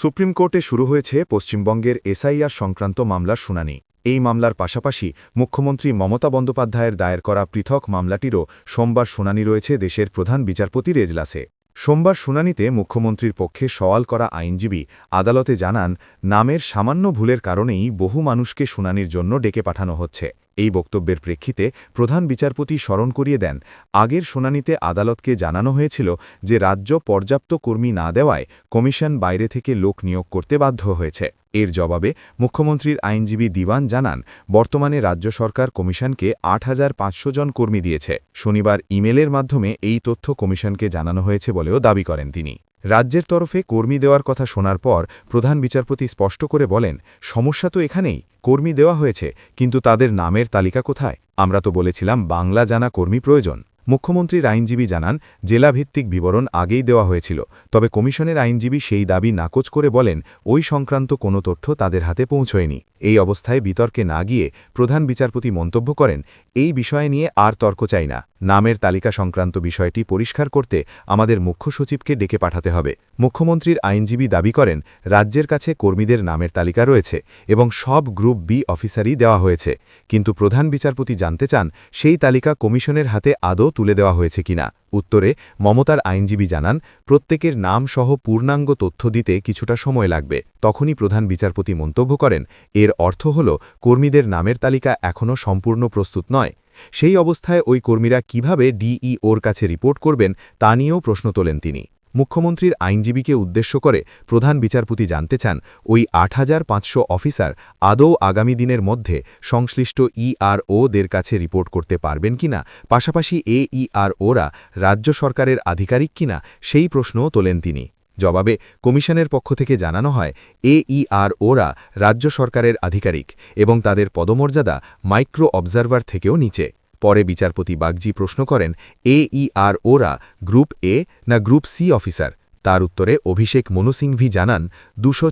Supreme কোর্টে শুরু হয়েছে পশ্চিমবঙ্গের এসআইআর সংক্রান্ত মামলার শুনানি। এই মামলার পাশাপাশি মুখ্যমন্ত্রী মমতা বন্দ্যোপাধ্যায়ের দায়ের করা পৃথক মামলাটিরও সোমবার শুনানি রয়েছে দেশের প্রধান বিচারপতির এজলাসে সোমবার শুনানিতে মুখ্যমন্ত্রীর পক্ষে সওয়াল করা আইনজীবী আদালতে জানান, নামের সামান্য ভুলের কারণেই বহু মানুষকে শুনানির জন্য ডেকে পাঠানো হচ্ছে। এই বক্তব্যের প্রেক্ষিতে প্রধান বিচারপতি স্মরণ করিয়ে দেন, আগের শুনানিতে আদালতকে জানানো হয়েছিল যে রাজ্য পর্যাপ্ত কর্মী না দেওয়ায় কমিশন বাইরে থেকে লোক নিয়োগ করতে বাধ্য হয়েছে। এর জবাবে মুখ্যমন্ত্রীর আইনজীবী দিওয়ান জানান, বর্তমানে রাজ্য সরকার কমিশনকে আট হাজার পাঁচশো জন কর্মী দিয়েছে। শনিবার ইমেলের মাধ্যমে এই তথ্য কমিশনকে জানানো হয়েছে বলেও দাবি করেন তিনি। রাজ্যের তরফে কর্মী দেওয়ার কথা শোনার পর প্রধান বিচারপতি স্পষ্ট করে বলেন, সমস্যা তো এখানেই, কর্মী দেওয়া হয়েছে, কিন্তু তাদের নামের তালিকা কোথায়? আমরা তো বলেছিলাম বাংলা জানা কর্মী প্রয়োজন। মুখ্যমন্ত্রীর আইনজীবী জানান, জেলাভিত্তিক বিবরণ আগেই দেওয়া হয়েছিল, তবে কমিশনের আইনজীবী সেই দাবি নাকচ করে বলেন, ওই সংক্রান্ত কোনো তথ্য তাদের হাতে পৌঁছয়নি। এই অবস্থায় বিতর্কে না গিয়ে প্রধান বিচারপতি মন্তব্য করেন, এই বিষয় নিয়ে আর তর্ক চাই না। নামের তালিকা সংক্রান্ত বিষয়টি পরিষ্কার করতে আমাদের মুখ্য সচিবকে ডেকে পাঠাতে হবে। মুখ্যমন্ত্রীর আইনজীবী দাবি করেন, রাজ্যের কাছে কর্মীদের নামের তালিকা রয়েছে এবং সব গ্রুপ বি অফিসারই দেওয়া হয়েছে। কিন্তু প্রধান বিচারপতি জানতে চান, সেই তালিকা কমিশনের হাতে আদৌ তুলে দেওয়া হয়েছে কিনা? উত্তরে, মমতার আইনজীবী জানান, প্রত্যেকের নাম সহ পূর্ণাঙ্গ তথ্য দিতে কিছুটা সময় লাগবে। তখনই প্রধান বিচারপতি মন্তব্য করেন, এর অর্থ হল, কর্মীদের নামের তালিকা এখনও সম্পূর্ণ প্রস্তুত নয়। সেই অবস্থায় ওই কর্মীরা কীভাবে ডিইওর কাছে রিপোর্ট করবেন, তা নিয়েও প্রশ্ন তোলেন তিনি। মুখ্যমন্ত্রীর আইনজীবীকে উদ্দেশ্য করে প্রধান বিচারপতি জানতে চান, ওই আট হাজার পাঁচশো অফিসার আদৌ আগামী দিনের মধ্যে সংশ্লিষ্ট ইআরওদের কাছে রিপোর্ট করতে পারবেন কিনা, পাশাপাশি এ এইআরওরা রাজ্য সরকারের আধিকারিক কিনা, সেই প্রশ্নও তোলেন তিনি। জবাবে কমিশনের পক্ষ থেকে জানানো হয় এইআরওরা রাজ্য সরকারের আধিকারিক এবং তাদের পদমর্যাদা মাইক্রো অবজারভার থেকেও নিচে। পরে বিচারপতি বাগজি প্রশ্ন করেন, এ ই আর ওরা গ্রুপ এ না গ্রুপ সি অফিসার? তার উত্তরে অভিষেক মনুসিংভি জানান, দুশো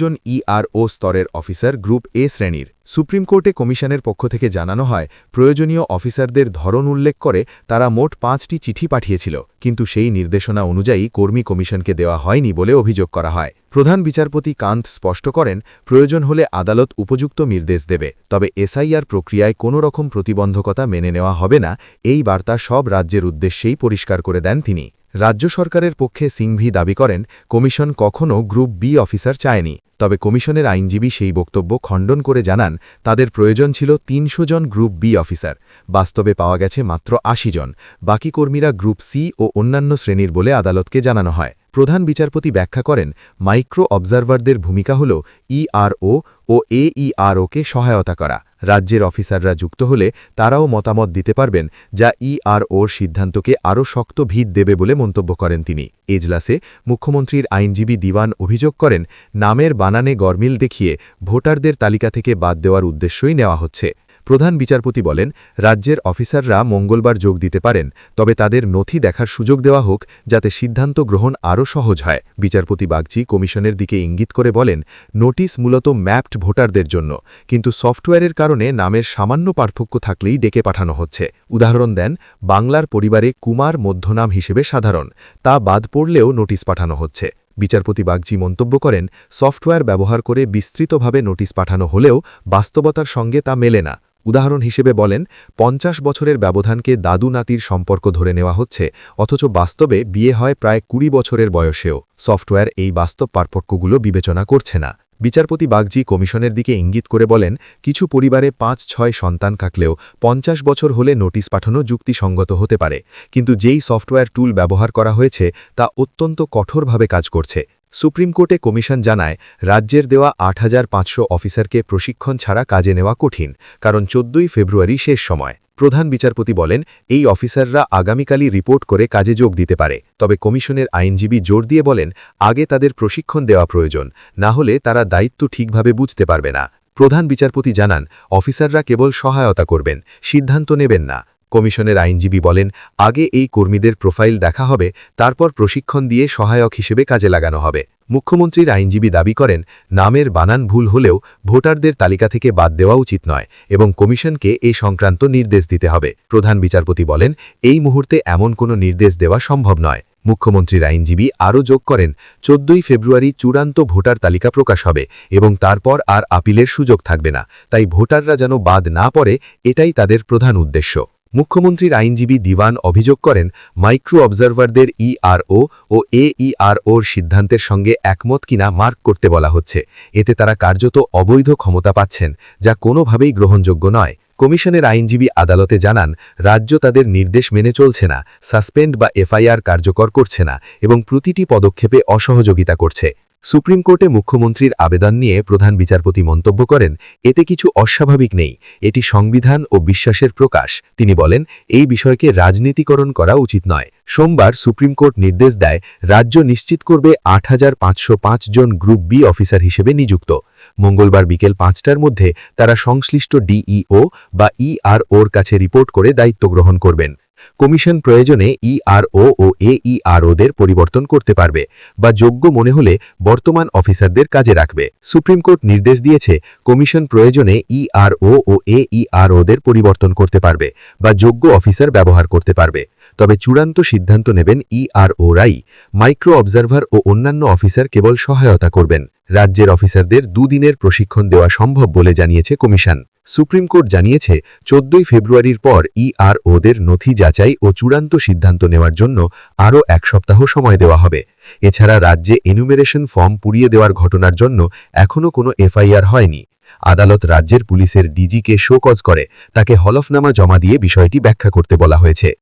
জন ইআরও স্তরের অফিসার গ্রুপ এ শ্রেণির। সুপ্রিম কোর্টে কমিশনের পক্ষ থেকে জানানো হয়, প্রয়োজনীয় অফিসারদের ধরন উল্লেখ করে তারা মোট পাঁচটি চিঠি পাঠিয়েছিল, কিন্তু সেই নির্দেশনা অনুযায়ী কর্মী কমিশনকে দেওয়া হয়নি বলে অভিযোগ করা হয়। প্রধান বিচারপতি কান্ত স্পষ্ট করেন, প্রয়োজন হলে আদালত উপযুক্ত নির্দেশ দেবে, তবে এসআইআর প্রক্রিয়ায় কোনো রকম প্রতিবন্ধকতা মেনে নেওয়া হবে না, এই বার্তা সব রাজ্যের উদ্দেশ্যেই পরিষ্কার করে দেন তিনি। রাজ্য সরকারের পক্ষে সিংভি দাবি করেন, কমিশন কখনও গ্রুপ বি অফিসার চায়নি। তবে কমিশনের আইনজীবী সেই বক্তব্য খণ্ডন করে জানান, তাদের প্রয়োজন ছিল তিনশো জন গ্রুপ বি অফিসার। বাস্তবে পাওয়া গেছে মাত্র আশি জন। বাকি কর্মীরা গ্রুপ সি ও অন্যান্য শ্রেণির বলে আদালতকে জানানো হয়। প্রধান বিচারপতি ব্যাখ্যা করেন, মাইক্রো অবজারভারদের ভূমিকা হল ইআরও ও এইআরওকে সহায়তা করা। রাজ্যের অফিসাররা যুক্ত হলে তারাও মতামত দিতে পারবেন যা ইআরওর সিদ্ধান্তকে আরও শক্ত ভিত দেবে বলে মন্তব্য করেন তিনি। এজলাসে মুখ্যমন্ত্রীর আইনজীবী দিওয়ান অভিযোগ করেন, নামের বানানে গরমিল দেখিয়ে ভোটারদের তালিকা থেকে বাদ দেওয়ার উদ্দেশ্যই নেওয়া হচ্ছে। প্রধান বিচারপতি বলেন, রাজ্যের অফিসাররা মঙ্গলবার যোগ দিতে পারেন, তবে তাদের নথি দেখার সুযোগ দেওয়া হোক যাতে সিদ্ধান্ত গ্রহণ আরও সহজ হয়। বিচারপতি বাগচি কমিশনের দিকে ইঙ্গিত করে বলেন, নোটিশ মূলত ম্যাপড ভোটারদের জন্য, কিন্তু সফটওয়্যারের কারণে নামের সামান্য পার্থক্য থাকলেই ডেকে পাঠানো হচ্ছে। উদাহরণ দেন, বাংলার পরিবারে কুমার মধ্যনাম হিসেবে সাধারণ, তা বাদ পড়লেও নোটিশ পাঠানো হচ্ছে। বিচারপতি বাগজি মন্তব্য করেন, সফটওয়্যার ব্যবহার করে বিস্তৃতভাবে নোটিশ পাঠানো হলেও বাস্তবতার সঙ্গে তা মেলে না। উদাহরণ হিসেবে বলেন, পঞ্চাশ বছরের ব্যবধানকে দাদু নাতির সম্পর্ক ধরে নেওয়া হচ্ছে, অথচ বাস্তবে বিয়ে হয় প্রায় কুড়ি বছরের বয়সেও। সফটওয়্যার এই বাস্তব পার্থক্যগুলো বিবেচনা করছে না। বিচারপতি বাগজি কমিশনের দিকে ইঙ্গিত করে বলেন, কিছু পরিবারে পাঁচ ছয় সন্তান থাকলেও পঞ্চাশ বছর হলে নোটিশ পাঠানো যুক্তিসঙ্গত হতে পারে, কিন্তু যেই সফটওয়্যার টুল ব্যবহার করা হয়েছে, তা অত্যন্ত কঠোরভাবে কাজ করছে। সুপ্রিম কোর্টে কমিশন জানায়, রাজ্যের দেওয়া আট হাজার পাঁচশো অফিসারকে প্রশিক্ষণ ছাড়া কাজে নেওয়া কঠিন, কারণ চোদ্দই ফেব্রুয়ারি শেষ সময়। প্রধান বিচারপতি বলেন, এই অফিসাররা আগামীকালই রিপোর্ট করে কাজে যোগ দিতে পারে, তবে কমিশনের আইনজীবী জোর দিয়ে বলেন, আগে তাদের প্রশিক্ষণ দেওয়া প্রয়োজন, না হলে তারা দায়িত্ব ঠিকভাবে বুঝতে পারবে না। প্রধান বিচারপতি জানান, অফিসাররা কেবল সহায়তা করবেন, সিদ্ধান্ত নেবেন না। কমিশনের আইনজীবী বলেন, আগে এই কর্মীদের প্রোফাইল দেখা হবে, তারপর প্রশিক্ষণ দিয়ে সহায়ক হিসেবে কাজে লাগানো হবে। মুখ্যমন্ত্রীর আইনজীবী দাবি করেন, নামের বানান ভুল হলেও ভোটারদের তালিকা থেকে বাদ দেওয়া উচিত নয় এবং কমিশনকে এ সংক্রান্ত নির্দেশ দিতে হবে। প্রধান বিচারপতি বলেন, এই মুহূর্তে এমন কোনো নির্দেশ দেওয়া সম্ভব নয়। মুখ্যমন্ত্রীর আইনজীবী আরও যোগ করেন, চোদ্দই ফেব্রুয়ারি চূড়ান্ত ভোটার তালিকা প্রকাশ হবে এবং তারপর আর আপিলের সুযোগ থাকবে না, তাই ভোটাররা যেন বাদ না পড়ে, এটাই তাদের প্রধান উদ্দেশ্য। মুখ্যমন্ত্রীর আইনজীবী দিওয়ান অভিযোগ করেন, মাইক্রো অবজারভারদের ইআরও ও এইআরওর সিদ্ধান্তের সঙ্গে একমত কিনা মার্ক করতে বলা হচ্ছে। এতে তারা কার্যত অবৈধ ক্ষমতা পাচ্ছেন, যা কোনোভাবেই গ্রহণযোগ্য নয়। কমিশনের আইনজীবী আদালতে জানান, রাজ্য তাদের নির্দেশ মেনে চলছে না, সাসপেন্ড বা এফআইআর কার্যকর করছে না এবং প্রতিটি পদক্ষেপে অসহযোগিতা করছে। সুপ্রিম কোর্টে মুখ্যমন্ত্রীর আবেদন নিয়ে প্রধান বিচারপতি মন্তব্য করেন, এতে কিছু অস্বাভাবিক নেই। এটি সংবিধান ও বিশ্বাসের প্রকাশ। তিনি বলেন, এই বিষয়কে রাজনীতিকরণ করা উচিত নয়। সোমবার সুপ্রিম কোর্ট নির্দেশ দেয়, রাজ্য নিশ্চিত করবে আট হাজার পাঁচশো পাঁচ জন গ্রুপ বি অফিসার হিসেবে নিযুক্ত। মঙ্গলবার বিকেল পাঁচটার মধ্যে তারা সংশ্লিষ্ট ডিইও বা ইআরওর কাছে রিপোর্ট করে দায়িত্ব গ্রহণ করবেন। কমিশন প্রয়োজনে ইআরও ও এইআরওদের পরিবর্তন করতে পারবে বা যোগ্য মনে হলে বর্তমান অফিসারদের কাজে রাখবে। সুপ্রিম কোর্ট নির্দেশ দিয়েছে কমিশন প্রয়োজনে ইআরও ও এইআরওদের পরিবর্তন করতে পারবে বা যোগ্য অফিসার ব্যবহার করতে পারবে। তবে চূড়ান্ত সিদ্ধান্ত নেবেন ইআরওরাই মাইক্রো অবজারভার ও অন্যান্য অফিসার কেবল সহায়তা করবেন। রাজ্যের অফিসারদের দুদিনের প্রশিক্ষণ দেওয়া সম্ভব বলে জানিয়েছে কমিশন। সুপ্রিম কোর্ট জানিয়েছে, চোদ্দই ফেব্রুয়ারির পর ইআরওদের নথি যাচাই ও চূড়ান্ত সিদ্ধান্ত নেওয়ার জন্য আরও এক সপ্তাহ সময় দেওয়া হবে। এছাড়া রাজ্যে এনুমেরেশন ফর্ম পুড়িয়ে দেওয়ার ঘটনার জন্য এখনও কোনো এফআইআর হয়নি। আদালত রাজ্যের পুলিশের ডিজিকে শোকজ করে, তাকে হলফনামা জমা দিয়ে বিষয়টি ব্যাখ্যা করতে বলা হয়েছে।